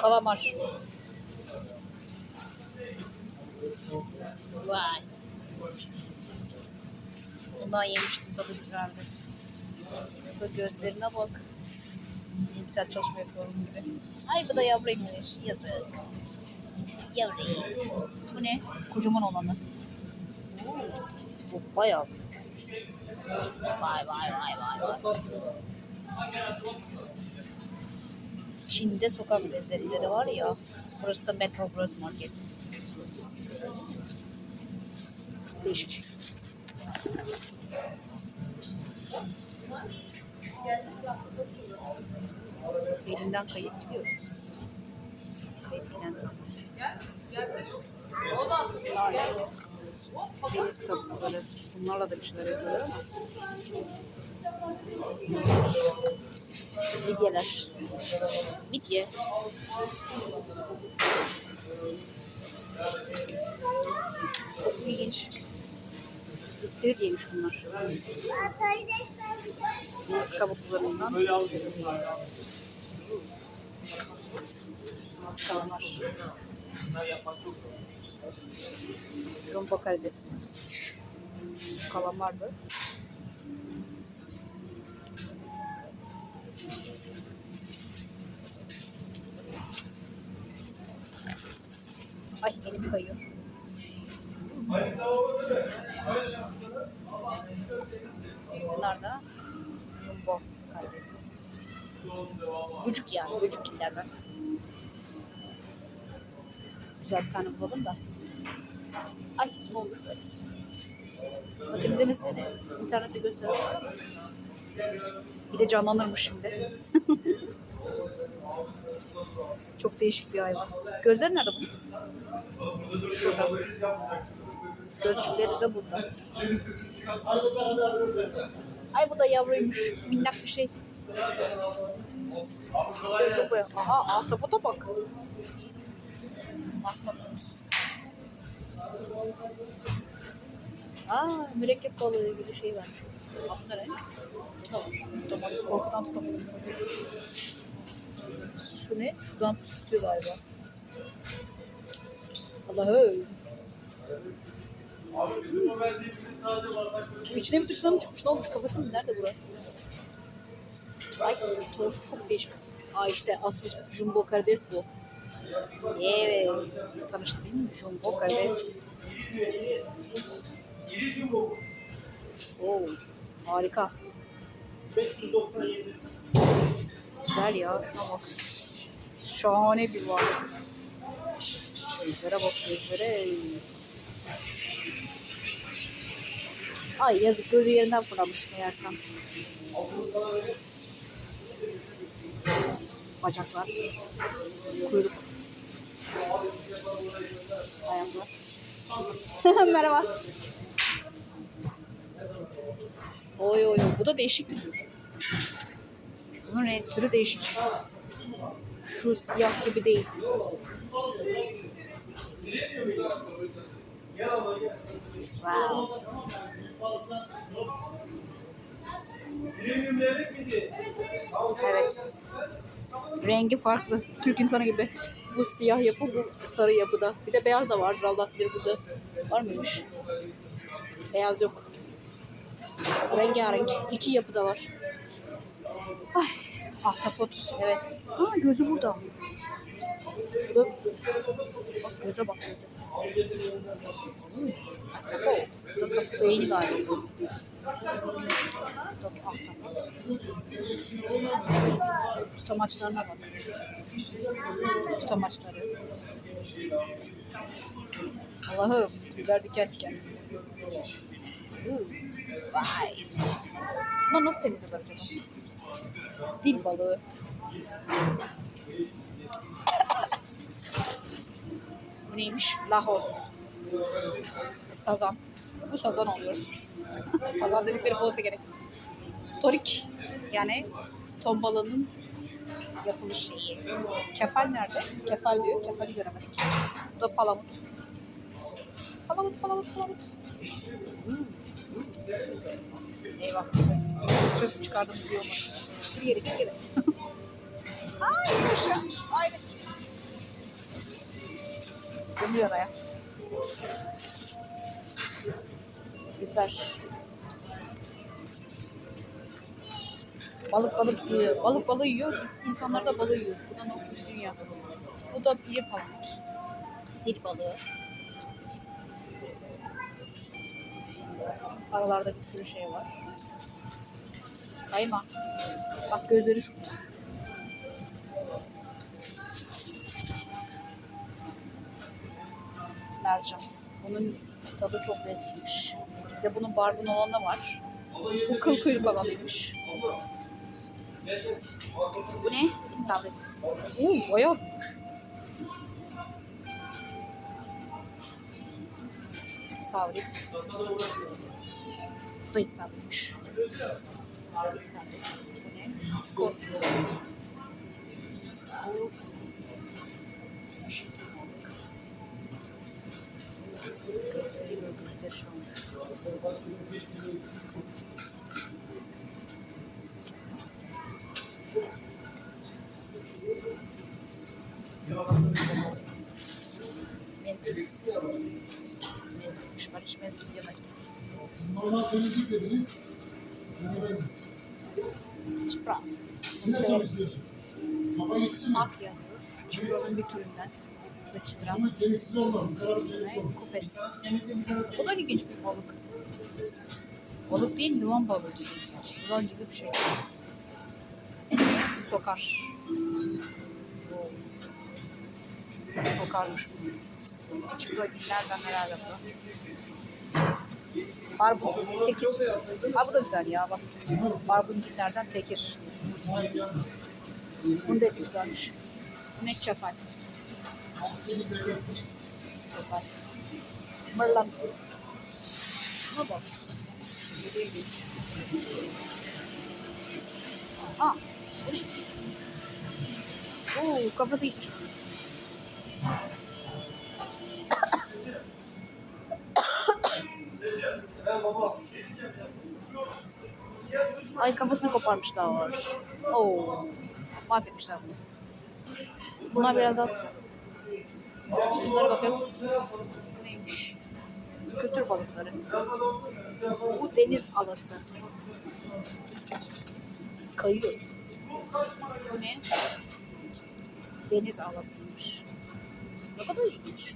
Kalamar. Vay. Bundan yemiştim tadı güzeldi. Bu gözlerine bak. Bilimsel çalışma yapıyorum gibi. Ay bu da yavruymuş. Yazık. Yavru. Bu ne? Kocaman olanı. Bu bayağı büyük. Vay vay vay vay vay. Çin'de sokak lezzetleri var ya. Burası da Metro Bros Market. Değişik. Elinden kayıp gidiyor. Giden zaman. Deniz kabukları. Bunlarla da bir şeyler yapıyorlar ama. Midyeler. Midye. Çok ilginç. İstiridye'ymiş bunlar. Deniz kabuklarından. Kalamar. Jumbo karides. Kalamardı. Ay elim kayıyor. Bunlar da jumbo karides. Bucuk yani, bucuk killerden. Güzel bir tane bulalım da. Ay ne olmuş böyle. Ama temizlemesini internette gösteriyor. Bir de canlanırmış şimdi. Çok değişik bir hayvan. Gözleri nerede bunun? Şurada. Gözcükleri de burada. Ay bu da yavruymuş. Minnak bir şey. Aha ahtapota bak. Ahtapot. Aa mürekkep balığı gibi şey var. Da var. Tutamadım. Korkudan tutamadım. Şu ne? Şuradan tutuyor galiba. Allah'ım. Bu içine bir dışına mı çıkmış? Ne olmuş? Kafası mı? Nerede bura? Ay tuhaf değişik. Aa işte asıl jumbo karides bu. Evet. Tanıştırayım mı? Jumbo karides. Oo, harika. 597. Güzel ya. Şuna bak. Şahane bir varlık. Gözlere bak gözlere. Ay yazık gözü yerinden fırlamış meğersem. Bacaklar. Kuyruk. Ayaklar. Merhaba. Oy oy oy. Bu da değişik bir tür. Bunun renk türü değişik. Şu siyah gibi değil. Wow. Evet. Rengi farklı. Türk insanı gibi. Bu siyah yapı, bu sarı yapıda. Bir de beyaz da vardır Allah bilir burada. Var mıymış? Beyaz yok. Rengarenk. İki yapı da var. Ay, ahtapot. Evet. Ha gözü burada. Bu da, bak göze bak göze. Hmm. Beyni galiba. Tutamaçlarına bak. Tutamaçları. Allah'ım tüyler diken diken. Vay. Bunları nasıl temizliyorlar acaba? Dil balığı. Bu neymiş? Lahos. Sazan. Bu sazan oluyor. Sazan dedikleri olsa gerek. Torik yani ton balığının yapılış şeyi. Kefal nerede? Kefal diyor. Kefali göremedik. Bu da palamut. Palamut, palamut, palamut. Hmm. Eyvah. Köpük çıkardım diyor mu? Gir geri, gir geri. Ay aşağı. Haydi. Dönüyor oraya. Güzel. Balık balık yiyor. Balık balığı yiyor. Biz insanlar da balığı yiyoruz. Bu da nasıl bir dünya? Bu da bir palamut. Dil balığı. Aralarda bir sürü şey var. Kayma. Bak gözleri şurada. Mercan. Bunun tadı çok lezzetliymiş. Bir de bunun barbun olanı var. Bu kıl kuyruk olanıymış. Bu ne? İstavrit. Oo, bayağı. İstavrit. Bu da istavritmiş. İstavrit. Bu ne? Skorpit. Skorpit. Şu an. Mezgit. Mezgitmiş. Normal temizlik dediniz. Yani ben Çıpra. Ne severim. temizliyorsun? Kafa mi? Akya. Çıpranın bir türünden. Da çıpra. Ama kemiksiz olmam. Bu kadar kemik olmam. kupes. Bu da ilginç bir balık. Balık değil, yılan balığı gibi. Yılan gibi bir şey. Sokar. Sokarmış bu. Çıpra günlerden herhalde bu. Barbun, tekir. Ha bu da güzel ya bak. Barbun günlerden tekir. Bunu da güzelmiş. Bu ne çapal. Çapal. Mırlan. Şuna bak. Bu da ilginç. Aha. Bu ne? Oo, kafası hiç. Ay kafasını koparmışlar. Oo. Mahvetmişler bunu. Bunlar biraz daha sıcak. Bunlara bakın. Bu neymiş? Kültür balıkları. Bu deniz alası. Kayıyor. Bu ne? Deniz alasıymış. Ne kadar ilginç.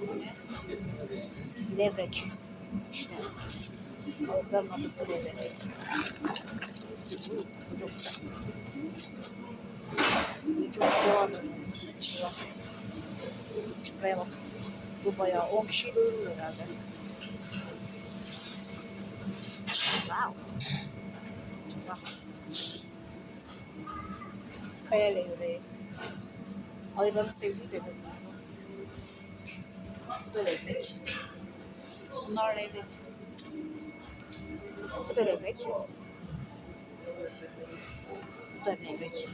Bu ne? Levrek. İşte. Balıkların adası levrek. Çok güzel. Çok devam Çıpra. Çıpraya bak. Bu bayağı 10 kişi doyuruyor herhalde. Wow. Kaya levreği. Ayıların sevdiği de bunlar. Bu da levrek. Bunlar levrek. Bu da levrek. Bu da levrek.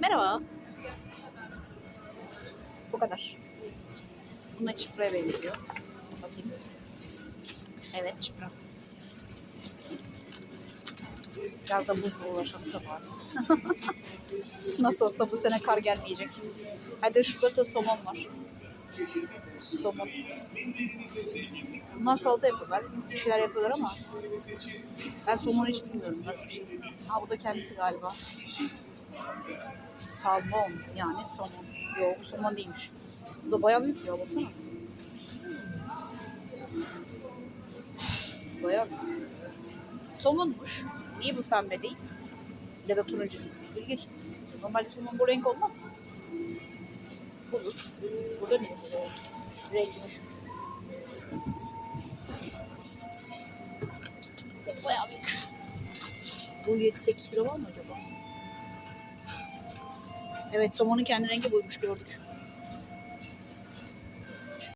Merhaba. Bu kadar. Buna çıpraya benziyor. Bakayım. Evet çıpra. Biraz da buzla uğraşalım da var. Nasıl olsa bu sene kar gelmeyecek. Hadi şurada da somon var. Somon. Bunlar salata yapıyorlar. Bir şeyler yapıyorlar ama ben somonu hiç bilmiyorum nasıl bir şey. Ha bu da kendisi galiba. Salmon yani somon. Yok somon değilmiş. Bu da bayağı büyük ya baksana. Bayağı büyük. Somonmuş. Niye bu pembe değil? Ya da turuncu. İlginç. Normalde somon bu renk olmaz mı? Budur. Bu da ne? Renkmiş. Bayağı büyük. Bu 7-8 kilo var mı acaba? Evet somonun kendi rengi buymuş gördük.